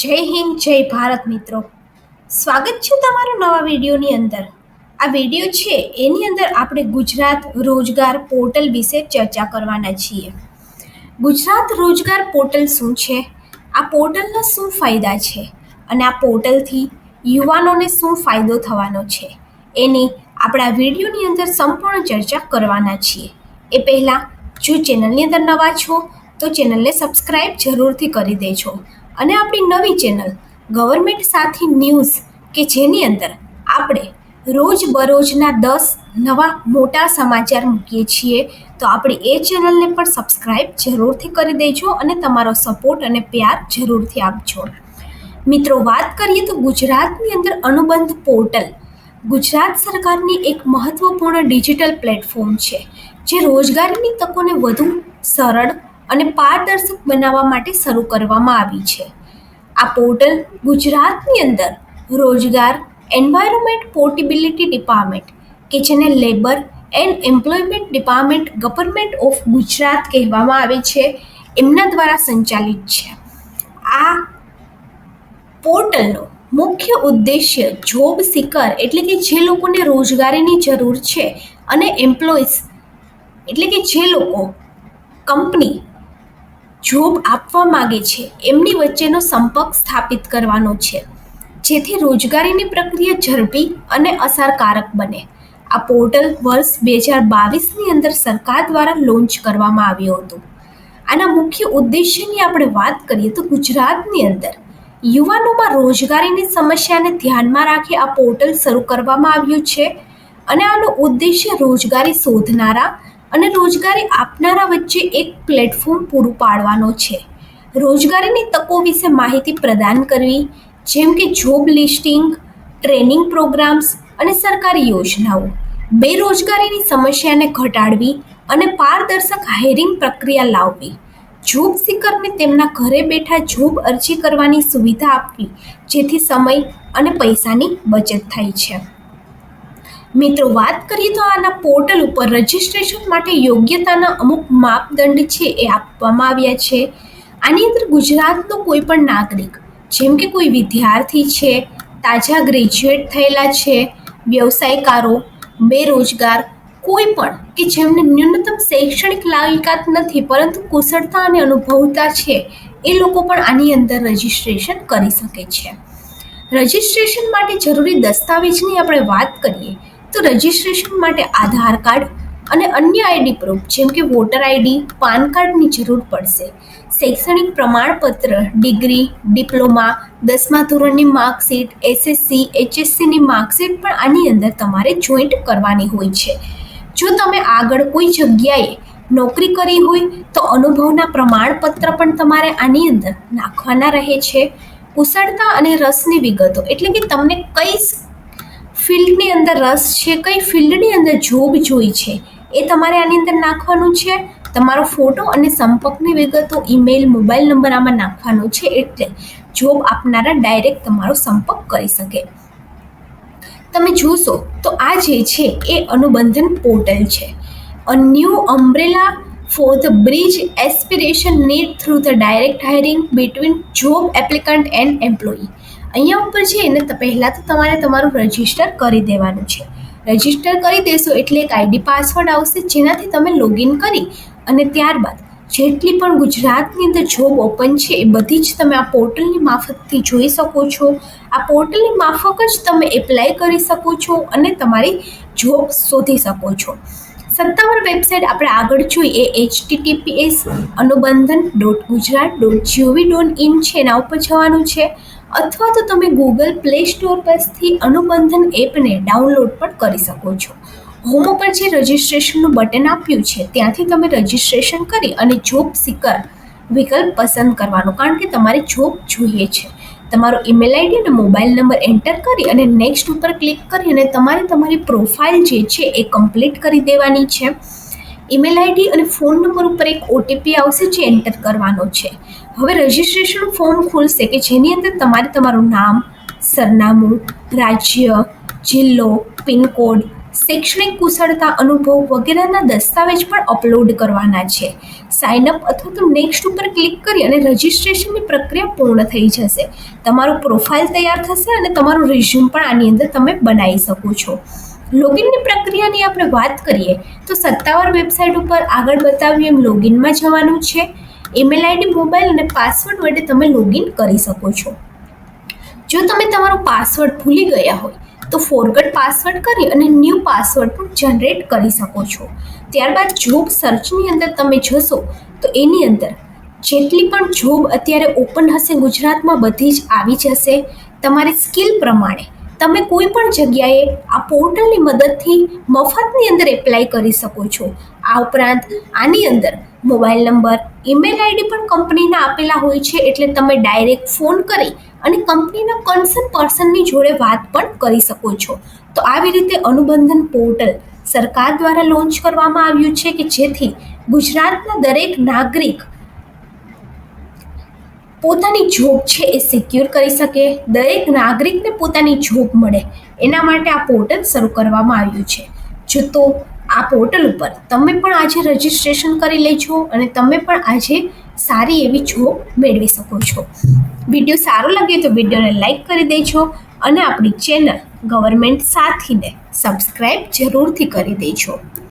જય હિન્દ, જય ભારત મિત્રો. સ્વાગત છે તમારું નવા વિડીયોની અંદર. આ વીડિયો છે, એની અંદર આપણે ગુજરાત રોજગાર પોર્ટલ વિશે ચર્ચા કરવાના છીએ. ગુજરાત રોજગાર પોર્ટલ શું છે? આ પોર્ટલના શું ફાયદા છે? અને આ પોર્ટલથી યુવાનોને શું ફાયદો થવાનો છે? એની આપણા વિડીયોની અંદર સંપૂર્ણ ચર્ચા કરવાના છીએ. એ પહેલાં જો ચેનલની અંદર નવા છો, તો ચેનલને સબસ્ક્રાઈબ જરૂરથી કરી દેજો. અને આપણી નવી ચેનલ ગવર્મેન્ટ સાથી ન્યૂઝ કે જેની અંદર આપણે રોજ બરોજના દસ નવા મોટા સમાચાર મૂકીએ છીએ, તો આપણે એ ચેનલને પણ સબસ્ક્રાઈબ જરૂરથી કરી દેજો અને તમારો સપોર્ટ અને પ્યાર જરૂરથી આપજો. મિત્રો, વાત કરીએ તો ગુજરાતની અંદર અનુબંધ પોર્ટલ ગુજરાત સરકારની એક મહત્વપૂર્ણ ડિજિટલ પ્લેટફોર્મ છે, જે રોજગારીની તકોને વધુ સરળ અને પારદર્શક બનાવવા માટે શરૂ કરવામાં આવી છે. આ પોર્ટલ ગુજરાતની અંદર રોજગાર એન્વાયરમેન્ટ પોર્ટેબિલિટી ડિપાર્ટમેન્ટ કે જેને labour and employment department government of Gujarat કહેવામાં આવે છે, એમના દ્વારા સંચાલિત છે. આ પોર્ટલનો મુખ્ય ઉદ્દેશ્ય જોબ સિકર એટલે કે જે લોકોને રોજગારીની જરૂર છે અને એમ્પ્લોઈઝ એટલે કે જે લોકો કંપની જોબ આપવા માગે છે, એમની વચ્ચેનો સંપર્ક સ્થાપિત કરવાનો છે, જેથી રોજગારીની પ્રક્રિયા ઝડપી અને અસરકારક બને. આ પોર્ટલ વર્ષ બે હજાર બાવીસની અંદર સરકાર દ્વારા લોન્ચ કરવામાં આવ્યું હતું. આના મુખ્ય ઉદ્દેશ્યની આપણે વાત કરીએ તો ગુજરાતની અંદર યુવાનોમાં રોજગારીની સમસ્યાને ધ્યાનમાં રાખી આ પોર્ટલ શરૂ કરવામાં આવ્યું છે અને આનો ઉદ્દેશ્ય રોજગારી શોધનારા અને રોજગારી આપનારા વચ્ચે એક પ્લેટફોર્મ પૂરું પાડવાનો છે. રોજગારીની તકો વિશે માહિતી પ્રદાન કરવી, જેમ કે જોબ લિસ્ટિંગ ટ્રેનિંગ પ્રોગ્રામ્સ અને સરકારી યોજનાઓ. બેરોજગારીની સમસ્યાને ઘટાડવી અને પારદર્શક હાયરિંગ પ્રક્રિયા લાવવી. જોબ સિકરને તેમના ઘરે બેઠા જોબ અરજી કરવાની સુવિધા આપવી, જેથી સમય અને પૈસાની બચત થાય છે. મિત્રો, વાત કરીએ તો આના પોર્ટલ ઉપર રજિસ્ટ્રેશન માટે યોગ્યતાના અમુક માપદંડ છે એ આપવામાં આવ્યા છે. આની અંદર ગુજરાતનો કોઈ પણ નાગરિક, જેમ કે કોઈ વિદ્યાર્થી છે, તાજા ગ્રેજ્યુએટ થયેલા છે, વ્યવસાયકારો, બેરોજગાર, કોઈ પણ, કે જેમને ન્યૂનતમ શૈક્ષણિક લાયકાત નથી, પરંતુ કુશળતા અને અનુભવતા છે, એ લોકો પણ આની અંદર રજિસ્ટ્રેશન કરી શકે છે. રજિસ્ટ્રેશન માટે જરૂરી દસ્તાવેજની આપણે વાત કરીએ તો રજિસ્ટ્રેશન માટે આધાર કાર્ડ અને અન્ય આઈડી પ્રૂફ જેમ કે વોટર આઈડી પાન કાર્ડની જરૂર પડશે. શૈક્ષણિક પ્રમાણપત્ર ડિગ્રી ડિપ્લોમા દસમા ધોરણની માર્કશીટ એસએસસી એચએસસીની માર્કશીટ પણ આની અંદર તમારે જોઈન્ટ કરવાની હોય છે. જો તમે આગળ કોઈ જગ્યાએ નોકરી કરી હોય, તો અનુભવના પ્રમાણપત્ર પણ તમારે આની અંદર નાખવાના રહે છે. કુશળતા અને રસની વિગતો, એટલે કે તમને કઈ ફિલ્ડની અંદર રસ છે, કઈ ફિલ્ડની અંદર જોબ જોઈ છે, એ તમારે આની અંદર નાખવાનું છે. તમારો ફોટો અને સંપર્કની વિગતો ઈમેલ, મોબાઈલ નંબર આમાં નાખવાનો છે, એટલે જોબ આપનારા ડાયરેક્ટ તમારો સંપર્ક કરી શકે. તમે જોશો તો આ જે છે, એ અનુબંધન પોર્ટલ છે. A new umbrella for the bridge aspiration need through the direct hiring between job applicant and employee અહીંયા ઉપર છે એને પહેલાં તો તમારે તમારું રજિસ્ટર કરી દેવાનું છે. રજિસ્ટર કરી દેશો એટલે એક આઈડી પાસવર્ડ આવશે, જેનાથી તમે લોગિન કરી અને ત્યારબાદ જેટલી પણ ગુજરાતની અંદર જોબ ઓપન છે, એ બધી જ તમે આ પોર્ટલની માફકથી જોઈ શકો છો. આ પોર્ટલની માફક જ તમે એપ્લાય કરી શકો છો અને તમારી જોબ શોધી શકો છો. સત્તાવાર વેબસાઇટ આપણે આગળ જોઈએ એ HTTPS Anubandhan dot Gujarat dot GOV dot in છે, એના ઉપર જવાનું છે. અથવા તો તમે ગૂગલ પ્લે સ્ટોર પરથી અનુબંધન એપને ડાઉનલોડ પણ કરી શકો છો. હોમ ઉપર જે રજિસ્ટ્રેશનનું બટન આપ્યું છે, ત્યાંથી તમે રજિસ્ટ્રેશન કરી અને જોબ સિકર વિકલ્પ પસંદ કરવાનો, કારણ કે તમારે જોબ જોઈએ છે. તમારો ઈમેલ આઈડી અને મોબાઈલ નંબર એન્ટર કરી અને નેક્સ્ટ ઉપર ક્લિક કરી અને તમારે તમારી પ્રોફાઇલ જે છે એ કમ્પ્લીટ કરી દેવાની છે. ઈમેલ આઈડી અને ફોન નંબર ઉપર એક ઓટીપી આવશે જે એન્ટર કરવાનો છે. હવે રજિસ્ટ્રેશન ફોર્મ ખુલશે કે જેની અંદર તમારે તમારું નામ, સરનામું, રાજ્ય, જિલ્લો, પિનકોડ, શૈક્ષણિક કુશળતા, અનુભવ વગેરેના દસ્તાવેજ પણ અપલોડ કરવાના છે. સાઇન અપ અથવા તો નેક્સ્ટ ઉપર ક્લિક કરી અને રજિસ્ટ્રેશનની પ્રક્રિયા પૂર્ણ થઈ જશે. તમારું પ્રોફાઇલ તૈયાર થશે અને તમારું રિઝ્યુમ પણ આની અંદર તમે બનાવી શકો છો. લોગિનની પ્રક્રિયાની આપણે વાત કરીએ, તો સત્તાવાર વેબસાઇટ ઉપર આગળ બતાવ્યું એમ લોગિનમાં જવાનું છે. ઈમેલ આઈડી, મોબાઈલ અને પાસવર્ડ વડે તમે લોગિન કરી શકો છો. જો તમે તમારો પાસવર્ડ ભૂલી ગયા હોય, તો ફોરગટ પાસવર્ડ કરી અને ન્યૂ પાસવર્ડ પણ જનરેટ કરી શકો છો. ત્યારબાદ જોબ સર્ચની અંદર તમે જશો, તો એની અંદર જેટલી પણ જોબ અત્યારે ઓપન હશે ગુજરાતમાં બધી જ આવી જશે. તમારી સ્કિલ પ્રમાણે તમે કોઈ પણ જગ્યાએ આ પોર્ટલની મદદથી મફતની અંદર એપ્લાય કરી શકો છો. આ ઉપરાંત આની અંદર મોબાઈલ નંબર, ઈમેલ આઈડી પણ કંપનીના આપેલા હોય છે, એટલે તમે ડાયરેક્ટ ફોન કરી અને કંપનીના કન્સર્ન પર્સનની જોડે વાત પણ કરી શકો છો. તો આવી રીતે અનુબંધન પોર્ટલ સરકાર દ્વારા લોન્ચ કરવામાં આવ્યું છે કે જેથી ગુજરાતના દરેક નાગરિક પોતાની જોબ છે એ સિક્યોર કરી શકે. દરેક નાગરિકને પોતાની જોબ મળે. એના માટે આ પોર્ટલ શરૂ કરવામાં આવ્યું છે. જો તો આ પોર્ટલ ઉપર તમે પણ આજે રજિસ્ટ્રેશન કરી લેજો અને તમે પણ આજે સારી એવી જોબ મેળવી શકો છો. વીડિયો સારો લાગે તો વિડીયોને લાઇક કરી દેજો અને આપણી ચેનલ ગવર્મેન્ટ સાથીને સબસ્ક્રાઈબ જરૂરથી કરી દેજો.